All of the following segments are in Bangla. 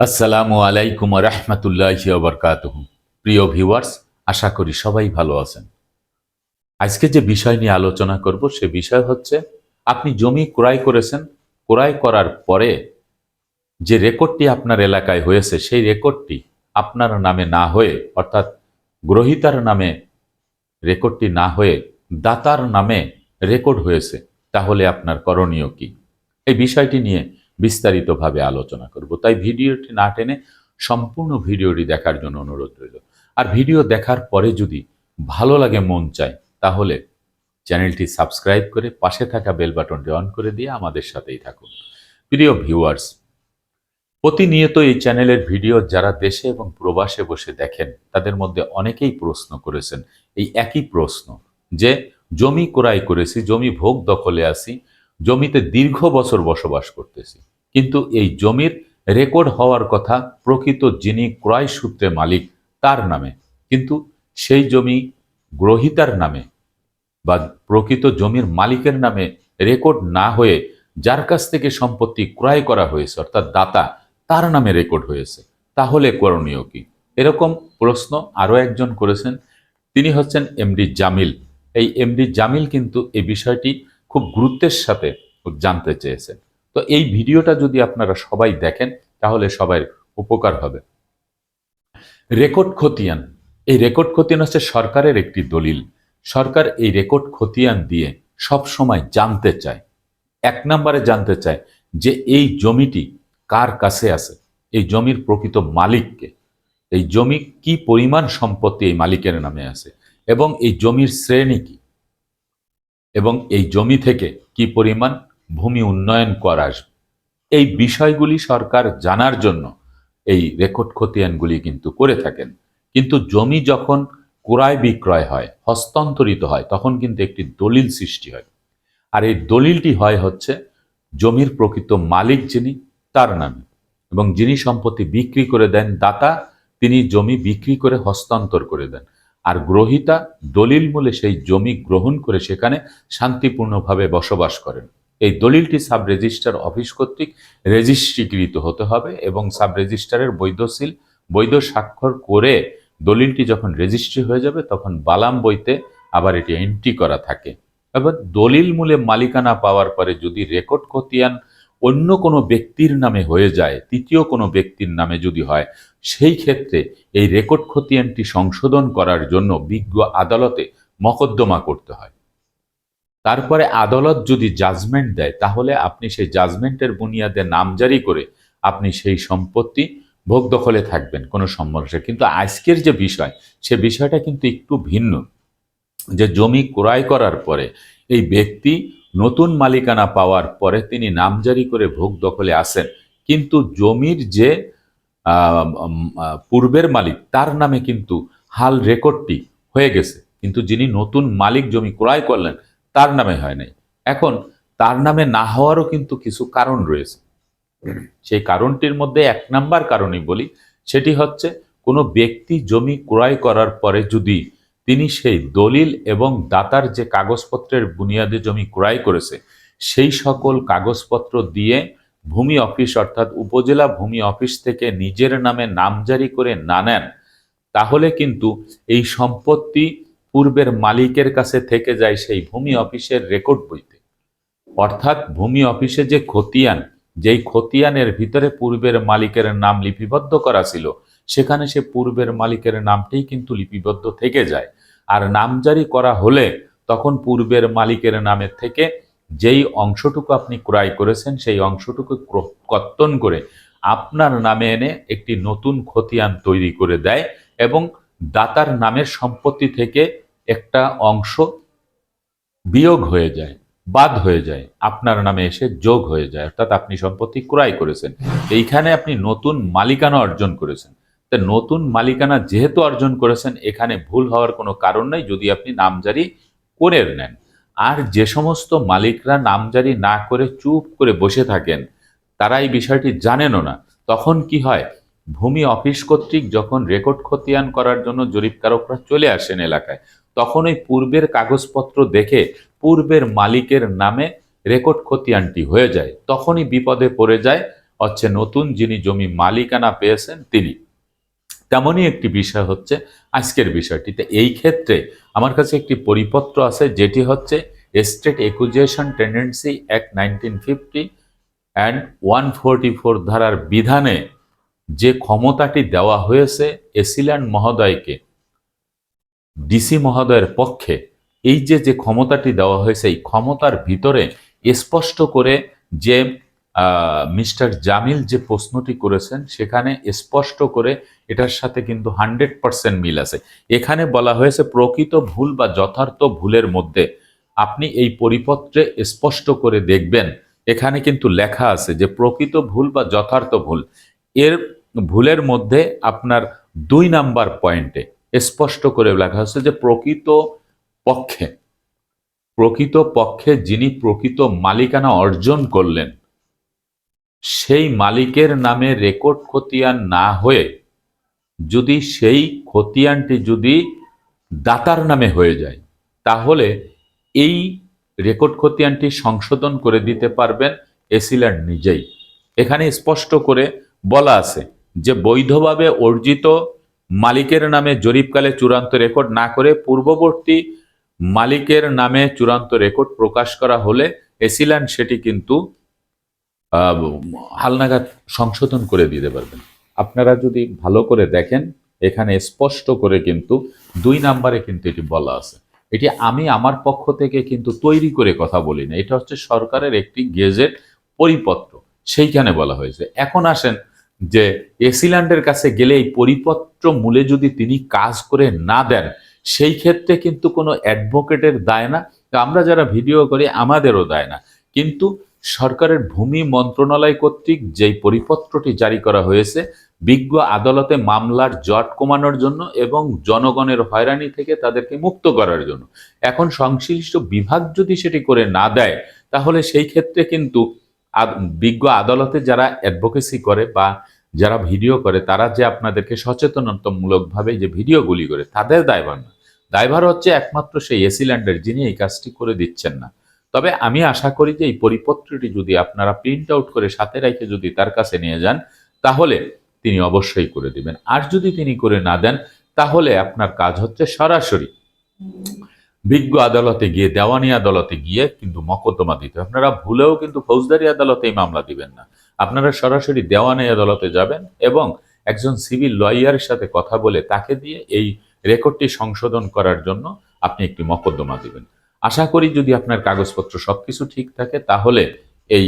আসসালামু আলাইকুম রহমতুল্লাহ বরকাতহ। প্রিয় ভিউয়ার্স, আশা করি সবাই ভালো আছেন। আজকে যে বিষয় নিয়ে আলোচনা করব, সে বিষয় হচ্ছে, আপনি জমি ক্রয় করেছেন, ক্রয় করার পরে যে রেকর্ডটি আপনার এলাকায় হয়েছে, সেই রেকর্ডটি আপনার নামে না হয়ে, অর্থাৎ গ্রহিতার নামে রেকর্ডটি না হয়ে দাতার নামে রেকর্ড হয়েছে, তাহলে আপনার করণীয় কি? এই বিষয়টি নিয়ে বিস্তারিতভাবে আলোচনা করব। তাই ভিডিওটি না টেনে সম্পূর্ণ ভিডিওটি দেখার জন্য অনুরোধ রইল। আর ভিডিও দেখার পরে যদি ভালো লাগে, মন চায়, তাহলে চ্যানেলটি সাবস্ক্রাইব করে পাশে থাকা বেল বাটনটি অন করে দিয়ে আমাদের সাথেই থাকুন। প্রিয় ভিউয়ার্স, প্রতিনিয়ত এই চ্যানেলের ভিডিও যারা দেশে এবং প্রবাসে বসে দেখেন, তাদের মধ্যে অনেকেই প্রশ্ন করেছেন, এই একই প্রশ্ন যে, জমি ক্রয় করেছি, জমি ভোগ দখলে আছি, জমিতে দীর্ঘ বছর বসবাস করতেছি কিন্তু এই জমির রেকর্ড হওয়ার কথা প্রকৃত যিনি ক্রয় সূত্রে মালিক, তার নামে। কিন্তু সেই জমি গ্রহিতার নামে বা প্রকৃত জমির মালিকের নামে রেকর্ড না হয়ে যার কাছ থেকে সম্পত্তি ক্রয় করা হয়েছে, অর্থাৎ দাতা, তার নামে রেকর্ড হয়েছে, তাহলে করণীয় কি? এরকম প্রশ্ন আরও একজন করেছেন। তিনি হচ্ছেন এমডি জামিল। এই এমডি জামিল কিন্তু এই বিষয়টি খুব গুরুত্বের সাথে জানতে চেয়েছেন। তো এই ভিডিওটা যদি আপনারা সবাই দেখেন, তাহলে সবাই উপকার হবে। রেকর্ড খতিয়ান। এই রেকর্ড খতিয়ান হচ্ছে সরকারের একটি দলিল। সরকার এই রেকর্ড খতিয়ান দিয়ে সব সময় জানতে চায়। এক নম্বরে জানতে চায় যে এই জমিটি কার কাছে আছে? এই জমির প্রকৃত মালিককে এই জমি কি পরিমাণ সম্পত্তি এই মালিকের নামে আছে? এবং এই জমির শ্রেণি কি? এবং এই জমি থেকে কি পরিমাণ ভূমি উন্নয়ন করা আসবে এই বিষয়গুলি সরকার জানার জন্য এই রেকর্ড খতিয়ানগুলি কিন্তু করে থাকেন। কিন্তু জমি যখন ক্রয় বিক্রয় হয়, হস্তান্তরিত হয়, তখন কিন্তু একটি দলিল সৃষ্টি হয়। আর এই দলিলটি হয় হচ্ছে জমির প্রকৃত মালিক যিনি, তার নামে। এবং যিনি সম্পত্তি বিক্রি করে দেন, দাতা, তিনি জমি বিক্রি করে হস্তান্তর করে দেন। আর গ্রহিতা দলিল মূলে সেই জমি গ্রহণ করে সেখানে শান্তিপূর্ণভাবে বসবাস করেন। এই দলিলটি সাব রেজিস্ট্রার অফিস কর্তৃক রেজিস্ট্রিকৃত হতে হবে এবং সাব রেজিস্ট্রারের বৈধশীল, বৈধ স্বাক্ষর করে দলিলটি যখন রেজিস্ট্রি হয়ে যাবে, তখন বালাম বইতে আবার এটি এন্ট্রি করা থাকে। এবার দলিল মূলে মালিকানা পাওয়ার পরে যদি রেকর্ড খতিয়ান অন্য কোনো ব্যক্তির নামে হয়ে যায়, তৃতীয় কোনো ব্যক্তির নামে যদি হয়, সেই ক্ষেত্রে এই রেকর্ড খতিয়ানটি সংশোধন করার জন্য বিজ্ঞ আদালতে মকদ্দমা করতে হয়। তারপরে আদালত যদি জাজমেন্ট দেয়, তাহলে আপনি সেই জাজমেন্টের বুনিয়াদে নামজারি করে আপনি সেই সম্পত্তি ভোগ দখলে থাকবেন, কোনো সমস্যা। কিন্তু আজকের যে বিষয়, সে বিষয়টা কিন্তু একটু ভিন্ন। যে জমি ক্রয় করার পরে এই ব্যক্তি নতুন মালিকানা পাওয়ার পরে তিনি নামজারি করে ভোগ দখলে আসেন, কিন্তু জমির যে পূর্বের মালিক, তার নামে কিন্তু হাল রেকর্ডটি হয়ে গেছে। কিন্তু যিনি নতুন মালিক জমি ক্রয় করলেন তার নামে হয় নাই। এখন তার নামে না হওয়ারও কিন্তু কিছু কারণ রয়েছে। সেই কারণটির মধ্যে এক নাম্বার কারণই বলি, সেটি হচ্ছে কোনো ব্যক্তি জমি ক্রয় করার পরে যদি তিনি সেই দলিল এবং দাতার যে কাগজপত্রের বুনিয়াদে জমি ক্রয় করেছে, সেই সকল কাগজপত্র দিয়ে ভূমি অফিস অর্থাৎ উপজেলা ভূমি অফিস থেকে নিজের নামে নামজারি করে না নেন, তাহলে কিন্তু এই সম্পত্তি পূর্বের মালিকের কাছে থেকে যায় সেই ভূমি অফিসের রেকর্ড বইতে। অর্থাৎ ভূমি অফিসে যে খতিয়ান, যেই খতিয়ানের ভিতরে পূর্বের মালিকের নাম লিপিবদ্ধ করা ছিল, সেখানে সে পূর্বের মালিকের নামটি কিন্তু লিপিবদ্ধ থেকে যায়। আর নামজারি করা হলে তখন পূর্বের মালিকের নামের থেকে যেই অংশটুকু আপনি ক্রয় করেছেন, সেই অংশটুকু কর্তন করে আপনার নামে এনে একটি নতুন খতিয়ান তৈরি করে দেয় এবং দাতার নামের সম্পত্তি থেকে একটা অংশ বিয়োগ হয়ে যায়, বাদ হয়ে যায়, আপনার নামে এসে যোগ হয়ে যায়, অর্থাৎ আপনি সম্পত্তি ক্রয় করেছেন। এইখানে আপনি নতুন মালিকানা অর্জন করেছেন। তা নতুন মালিকানা যেহেতু অর্জন করেছেন, এখানে ভুল হওয়ার কোনো কারণ নেই, যদি আপনি নামজারি করে নেন। আর যে সমস্ত মালিকরা নামজারি না করে চুপ করে বসে থাকেন, তারা এই বিষয়টি জানেনও না। তখন কি হয়? ভূমি অফিস কর্তৃক যখন রেকর্ড খতিয়ান করার জন্য জরিপকারকরা চলে আসেন এলাকায় তখন ওই পূর্বের কাগজপত্র দেখে পূর্বের মালিকের নামে রেকর্ড খতিয়ানটি হয়ে যায়। তখনই বিপদে পড়ে যায়, হচ্ছে নতুন যিনি জমি মালিকানা পেয়েছেন তিনি। তেমনই একটি বিষয় হচ্ছে আজকের বিষয়টিতে। এই ক্ষেত্রে আমার কাছে একটি পরিপত্র আছে, যেটি হচ্ছে state acquisition tenancy act nineteen fifty and one forty four ধারার বিধানে যে ক্ষমতাটি দেওয়া হয়েছে এসিল্যান্ড মহোদয়কে ডিসি মহোদয়ের পক্ষে এই যে যে ক্ষমতাটি দেওয়া হয়েছে, এই ক্ষমতার ভিতরে স্পষ্ট করে যে মিস্টার জামিল যে প্রশ্নটি করেছেন, সেখানে স্পষ্ট করে এটার সাথে কিন্তু হান্ড্রেড পার্সেন্ট মিল আছে। এখানে বলা হয়েছে, প্রকৃত ভুল বা যথার্থ ভুলের মধ্যে আপনি এই পরিপত্রে স্পষ্ট করে দেখবেন। এখানে কিন্তু লেখা আছে যে, প্রকৃত ভুল বা যথার্থ ভুল। এর ভুলের মধ্যে আপনার দুই নাম্বার পয়েন্টে স্পষ্ট করে লেখা হচ্ছে যে প্রকৃত পক্ষে প্রকৃত পক্ষে যিনি প্রকৃত মালিকানা অর্জন করলেন, সেই মালিকের নামে রেকর্ড খতিয়ান না হয়ে, যদি সেই খতিয়ানটি যদি দাতার নামে হয়ে যায়, তাহলে এই রেকর্ড খতিয়ানটি সংশোধন করে দিতে পারবেন এসিল্যান্ড নিজেই। এখানে স্পষ্ট করে বলা আছে যে বৈধভাবে অর্জিত মালিকের নামে জরিপকালে চূড়ান্ত রেকর্ড না করে পূর্ববর্তী মালিকের নামে চূড়ান্ত রেকর্ড প্রকাশ করা হলে এসিল্যান্ড সেটি কিন্তু হালনাগাদ সংশোধন করে দিতে পারবেন। আপনারা যদি ভালো করে দেখেন, এখানে স্পষ্ট করে কিন্তু দুই নাম্বারে কিন্তু এটি বলা আছে। এটি আমি আমার পক্ষ থেকে কিন্তু তৈরি করে কথা বলি না। এটা হচ্ছে সরকারের একটি গেজেট পরিপত্র, সেইখানে বলা হয়েছে। এখন আসেন যে এসিল্যান্ডের কাছে গেলে এই পরিপত্র মূলে যদি তিনি কাজ করে না দেন, সেই ক্ষেত্রে কিন্তু কোনো অ্যাডভোকেটের দায় না। আমরা যারা ভিডিও করি, আমাদেরও দায় না। কিন্তু সরকারের ভূমি মন্ত্রণালয় কর্তৃক যেই পরিপত্রটি জারি করা হয়েছে, বিজ্ঞ আদালতে মামলার জট কমানোর জন্য এবং জনগণের হয়রানি থেকে তাদেরকে মুক্ত করার জন্য। এখন সংশ্লিষ্ট বিভাগ যদি সেটি করে না দেয়, তাহলে সেই ক্ষেত্রে কিন্তু বিজ্ঞ আদালতে যারা অ্যাডভোকেসি করে বা যারা ভিডিও করে, তারা যে আপনাদেরকে সচেতনতামূলকভাবে যে ভিডিওগুলি করে, তাদের দায়ভার না। দায়ভার হচ্ছে একমাত্র সেই এসিল্যান্ডের যিনি এই কাজটি করে দিচ্ছেন না। তবে আমি আশা করি যে এই পরিপত্রটি যদি আপনারা প্রিন্ট আউট করে সাথে রেখে যদি তার কাছে নিয়ে যান, তাহলে তিনি অবশ্যই করে দিবেন। আর যদি তিনি করে না দেন, তাহলে আপনার কাজ হচ্ছে সরাসরি বিজ্ঞ আদালতে গিয়ে, দেওয়ানি আদালতে গিয়ে কিন্তু মকদ্দমা দিতে। আপনারা ভুলেও কিন্তু ফৌজদারি আদালতে এই মামলা দিবেন না। আপনারা সরাসরি দেওয়ানি আদালতে যাবেন এবং একজন সিভিল লয়ারের সাথে কথা বলে তাকে দিয়ে এই রেকর্ডটি সংশোধন করার জন্য আপনি একটি মকদ্দমা দেবেন। আশা করি যদি আপনার কাগজপত্র সবকিছু ঠিক থাকে, তাহলে এই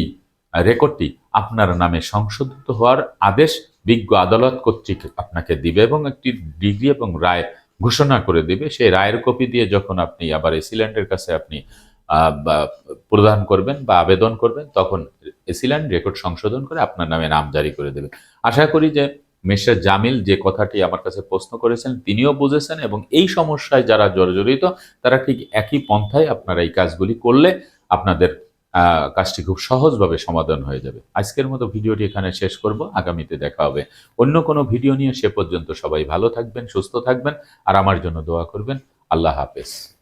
রেকর্ডটি আপনার নামে সংশোধিত হওয়ার আদেশ বিজ্ঞ আদালত কর্তৃক আপনাকে দিবে এবং একটি ডিগ্রি এবং রায় ঘোষণা করে দিবে। সেই রায়ের কপি দিয়ে যখন আপনি আবার এসিল্যান্ডের কাছে আপনি প্রদান করবেন বা আবেদন করবেন, তখন এসিল্যান্ড রেকর্ড সংশোধন করে আপনার নামে নাম জারি করে দেবে আশা করি যে মিস্টার জামিল যে কথাটি আমার কাছে প্রশ্ন করেছেন, তিনিও বুঝেছেন এবং এই সমস্যায় যারা জর্জরিত, তারা ঠিক একই পন্থায় আপনারা এই কাজগুলি করলে আপনাদের কাজটি খুব সহজভাবে সমাধান হয়ে যাবে। আজকের মতো ভিডিওটি এখানে শেষ করব। আগামীতে দেখা হবে অন্য কোনো ভিডিও নিয়ে। সে পর্যন্ত সবাই ভালো থাকবেন, সুস্থ থাকবেন, আর আমার জন্য দোয়া করবেন। আল্লাহ হাফেজ।